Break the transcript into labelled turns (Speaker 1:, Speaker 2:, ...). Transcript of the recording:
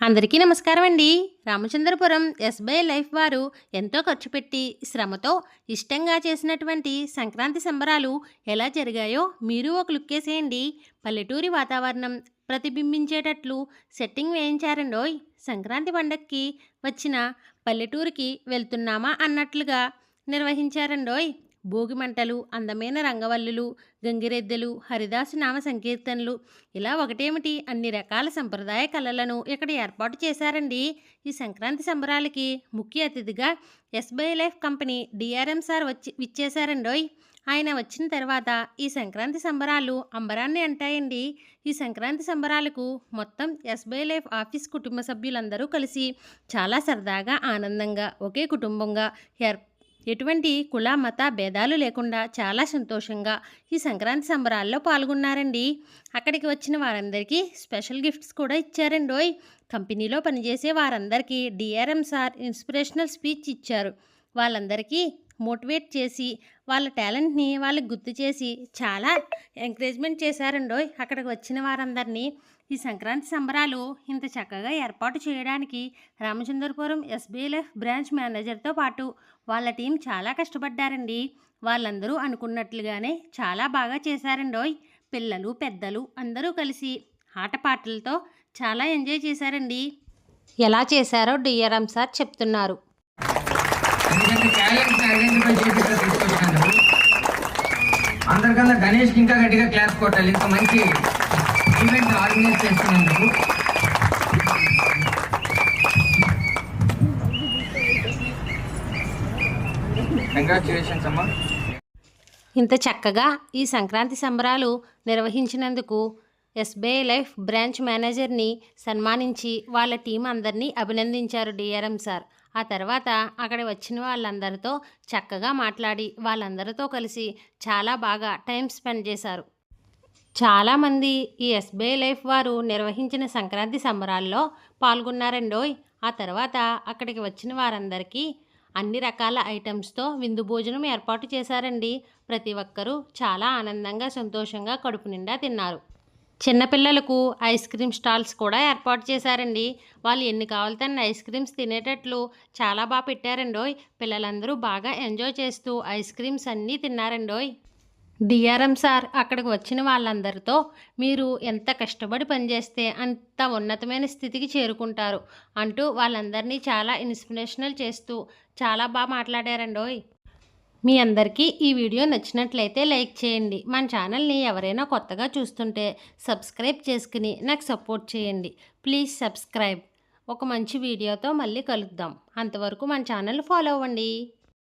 Speaker 1: అందరికీ నమస్కారం అండి రామచంద్రపురం ఎస్బీఐ లైఫ్ వారు ఎంతో ఖర్చు పెట్టి శ్రమతో ఇష్టంగా చేసినటువంటి సంక్రాంతి సంబరాలు ఎలా జరిగాయో మీరు ఒక లుక్ వేసేయండి. పల్లెటూరి వాతావరణం ప్రతిబింబించేటట్లు సెట్టింగ్ వేయించారండోయ్. సంక్రాంతి పండక్కి వచ్చిన పల్లెటూరికి వెళ్తున్నామా అన్నట్లుగా నిర్వహించారండోయ్. భోగి మంటలు అందమైన రంగవల్లులు గంగిరెద్దెలు హరిదాసు నామ సంకీర్తనలు. ఇలా ఒకటేమిటి? అన్ని రకాల సంప్రదాయ కళలను ఇక్కడ ఏర్పాటు చేశారండి. ఈ సంక్రాంతి సంబరాలకి ముఖ్య అతిథిగా SBI life company DRM sir వచ్చి విచ్చేశారండోయ్. ఆయన వచ్చిన తర్వాత ఈ సంక్రాంతి సంబరాలు అంబరాన్ని అంటాయండి. ఈ సంక్రాంతి సంబరాలకు మొత్తం ఎస్బీఐ లైఫ్ ఆఫీస్ కుటుంబ సభ్యులందరూ కలిసి చాలా సరదాగా ఆనందంగా ఒకే కుటుంబంగా ఏర్ ఎటువంటి కుల మత భేదాలు లేకుండా చాలా సంతోషంగా ఈ సంక్రాంతి సంబరాల్లో పాల్గొన్నారండి. అక్కడికి వచ్చిన వారందరికీ స్పెషల్ గిఫ్ట్స్ కూడా ఇచ్చారండోయ్. కంపెనీలో పనిచేసే వారందరికీ డిఆర్ఎం సార్ ఇన్స్పిరేషనల్ స్పీచ్ ఇచ్చారు. వాళ్ళందరికీ మోటివేట్ చేసి వాళ్ళ టాలెంట్ని వాళ్ళకి గుర్తు చేసి చాలా ఎంకరేజ్మెంట్ చేశారండోయ్ అక్కడికి వచ్చిన వారందరినీ. ఈ సంక్రాంతి సంబరాలు ఇంత చక్కగా ఏర్పాటు చేయడానికి రామచంద్రపురం ఎస్బీఎల్ఎఫ్ బ్రాంచ్ మేనేజర్తో పాటు వాళ్ళ టీం చాలా కష్టపడ్డారండి. వాళ్ళందరూ అనుకున్నట్లుగానే చాలా బాగా చేశారండోయ్ పిల్లలు పెద్దలు అందరూ కలిసి ఆటపాటలతో చాలా ఎంజాయ్ చేశారండి. ఎలా చేశారో డిఆర్ఎం సార్ చెప్తున్నారు.
Speaker 2: ఎందుకంటే టాలెంట్స్ ఐడెంటిఫై చేసి తీసుకొచ్చాను. అందరికన్నా గణేష్కి ఇంకా గట్టిగా క్లాస్ కొట్టాలి. ఇంకా మంచి ఈవెంట్ ఆర్గనైజ్ చేస్తున్నందుకు. కంగ్రాచులేషన్స్ అమ్మా.
Speaker 1: ఇంత చక్కగా ఈ సంక్రాంతి సంబరాలు నిర్వహించినందుకు ఎస్బీఐ లైఫ్ బ్రాంచ్ మేనేజర్ని సన్మానించి వాళ్ళ టీం అందరినీ అభినందించారు డిఆర్ఎం సార్. ఆ తర్వాత అక్కడ వచ్చిన వాళ్ళందరితో చక్కగా మాట్లాడి వాళ్ళందరితో కలిసి చాలా బాగా టైం స్పెండ్ చేశారు. చాలామంది ఈ ఎస్బీఐ లైఫ్ వారు నిర్వహించిన సంక్రాంతి సంబరాల్లో పాల్గొన్నారండోయ్. ఆ తర్వాత అక్కడికి వచ్చిన వారందరికీ అన్ని రకాల ఐటమ్స్తో విందు భోజనం ఏర్పాటు చేశారండి. ప్రతి ఒక్కరూ చాలా ఆనందంగా సంతోషంగా కడుపు నిండా తిన్నారు. చిన్నపిల్లలకు ఐస్ క్రీమ్ స్టాల్స్ కూడా ఏర్పాటు చేశారండి. వాళ్ళు ఎన్ని కావాలితే ఐస్ క్రీమ్స్ తినేటట్లు చాలా బాగా పెట్టారండోయ్. పిల్లలందరూ బాగా ఎంజాయ్ చేస్తూ ఐస్ క్రీమ్స్ అన్నీ తిన్నారండోయ్. డిఆర్ఎం సార్ అక్కడికి వచ్చిన వాళ్ళందరితో మీరు ఎంత కష్టపడి పనిచేస్తే అంత ఉన్నతమైన స్థితికి చేరుకుంటారు అంటూ వాళ్ళందరినీ చాలా ఇన్స్పిరేషనల్ చేస్తూ చాలా బాగా మాట్లాడారండోయ్. మీ అందరికీ ఈ వీడియో నచ్చినట్లయితే లైక్ చేయండి. మన ఛానల్ని ఎవరైనా కొత్తగా చూస్తుంటే సబ్స్క్రైబ్ చేసుకుని నాకు సపోర్ట్ చేయండి. Please subscribe. ఒక మంచి వీడియోతో మళ్ళీ కలుద్దాం. అంతవరకు మన ఛానల్ ఫాలో అవ్వండి.